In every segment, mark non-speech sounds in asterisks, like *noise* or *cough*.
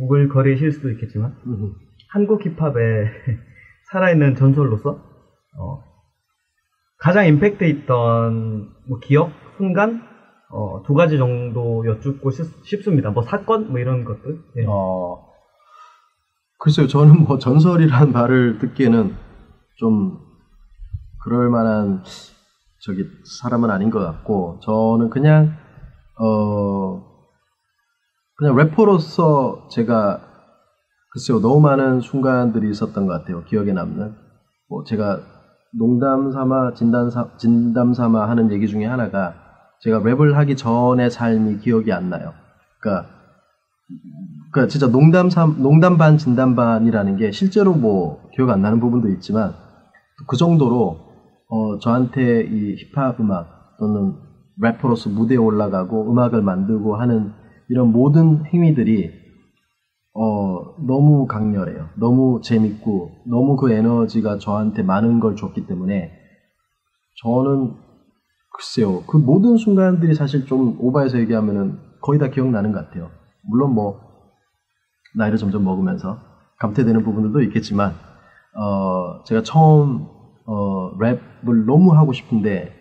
오글거리실 수도 있겠지만 음. 한국 힙합의 *laughs* 살아있는 전설로서 어, 가장 임팩트 있던 뭐 기억, 순간 어, 두 가지 정도 여쭙고 싶, 습니다뭐 사건 뭐 이런 것들. 예. 어, 글쎄요, 저는 뭐 전설이라는 말을 듣기에는 좀 그럴 만한 저기 사람은 아닌 것 같고, 저는 그냥, 어, 그냥 래퍼로서 제가 글쎄요, 너무 많은 순간들이 있었던 것 같아요. 기억에 남는. 뭐 제가 농담 삼아, 진담, 삼- 진담 삼아 하는 얘기 중에 하나가 제가 랩을 하기 전의 삶이 기억이 안 나요. 그러니까 그러니까 진짜 농담 삼 농담 반 진담 반이라는 게 실제로 뭐 기억 안 나는 부분도 있지만 그 정도로 어 저한테 이 힙합 음악 또는 래퍼로서 무대에 올라가고 음악을 만들고 하는 이런 모든 행위들이 어 너무 강렬해요. 너무 재밌고 너무 그 에너지가 저한테 많은 걸 줬기 때문에 저는 글쎄요 그 모든 순간들이 사실 좀 오바해서 얘기하면은 거의 다 기억나는 것 같아요. 물론 뭐 나이를 점점 먹으면서 감퇴되는 부분들도 있겠지만 어 제가 처음 어 랩을 너무 하고 싶은데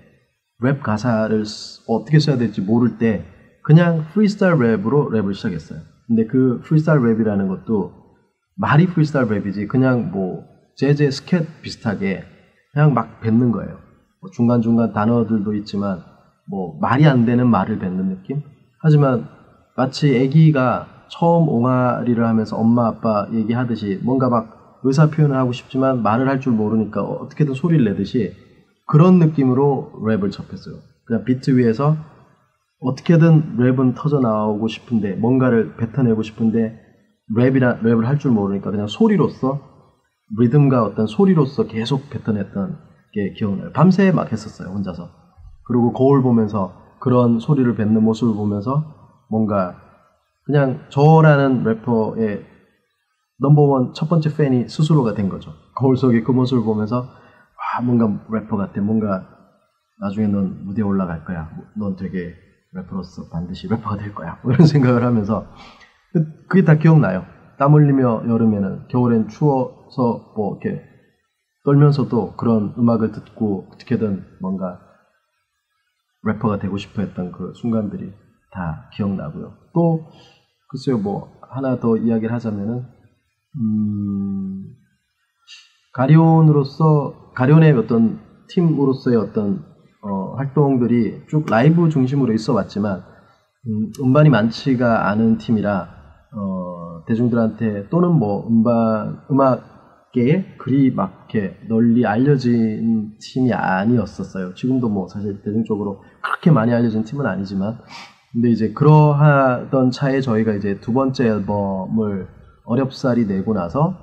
랩 가사를 쓰- 어떻게 써야 될지 모를 때 그냥 프리스타일 랩으로 랩을 시작했어요. 근데 그 프리스타일 랩이라는 것도 말이 프리스타일 랩이지 그냥 뭐 재즈 스캣 비슷하게 그냥 막 뱉는 거예요. 뭐 중간중간 단어들도 있지만 뭐 말이 안 되는 말을 뱉는 느낌? 하지만 마치 아기가 처음 옹알이를 하면서 엄마 아빠 얘기하듯이 뭔가 막 의사 표현을 하고 싶지만 말을 할 줄 모르니까 어떻게든 소리를 내듯이 그런 느낌으로 랩을 접했어요. 그냥 비트 위에서 어떻게든 랩은 터져 나오고 싶은데 뭔가를 뱉어내고 싶은데 랩이라 랩을 할 줄 모르니까 그냥 소리로서 리듬과 어떤 소리로서 계속 뱉어냈던 게 기억나요. 밤새 막 했었어요 혼자서. 그리고 거울 보면서 그런 소리를 뱉는 모습을 보면서 뭔가 그냥 저라는 래퍼의 넘버원 첫 번째 팬이 스스로가 된 거죠. 거울 속에 그 모습을 보면서 와 뭔가 래퍼 같아. 뭔가 나중에 넌 무대에 올라갈 거야. 넌 되게 래퍼로서 반드시 래퍼가 될 거야. 뭐 이런 *laughs* 생각을 하면서 그- 그게 다 기억나요. 땀 흘리며 여름에는 겨울엔 추워서 뭐 이렇게 떨면서도 그런 음악을 듣고 어떻게든 뭔가 래퍼가 되고 싶어 했던 그 순간들이 다 기억나고요. 또 글쎄요 뭐 하나 더 이야기를 하자면은 음 가리온으로서 가리온의 어떤 팀으로서의 어떤 어, 활동들이 쭉 라이브 중심으로 있어 왔지만 음, 음반이 많지가 않은 팀이라 어, 대중들한테 또는 뭐 음반 음악계에 그리 막 이렇게 널리 알려진 팀이 아니었었어요. 지금도 뭐 사실 대중적으로 그렇게 많이 알려진 팀은 아니지만 근데 이제 그러하던 차에 저희가 이제 두 번째 앨범을 어렵사리 내고 나서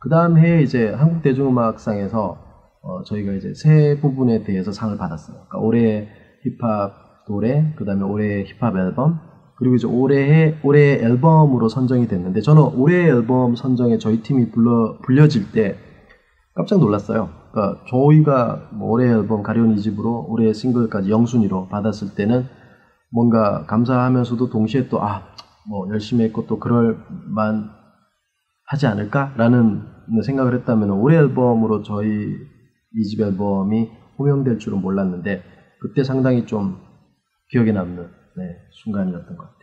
그 다음 해에 이제 한국 대중음악상에서 어, 저희가 이제 세 부분에 대해서 상을 받았어요. 그러니까 올해 힙합 노래, 그 다음에 올해 힙합 앨범, 그리고 이제 올해 올해 앨범으로 선정이 됐는데 저는 올해 앨범 선정에 저희 팀이 불러 불려질 때 깜짝 놀랐어요. 그러니까 저희가 뭐 올해 앨범 가려운 이 집으로 올해 싱글까지 영순위로 받았을 때는 뭔가 감사하면서도 동시에 또 아 뭐 열심히 했고 또 그럴 만 하지 않을까라는 생각을 했다면 올해 앨범으로 저희 이집 앨범이 호명될 줄은 몰랐는데 그때 상당히 좀 기억에 남는 네, 순간이었던 것 같아요.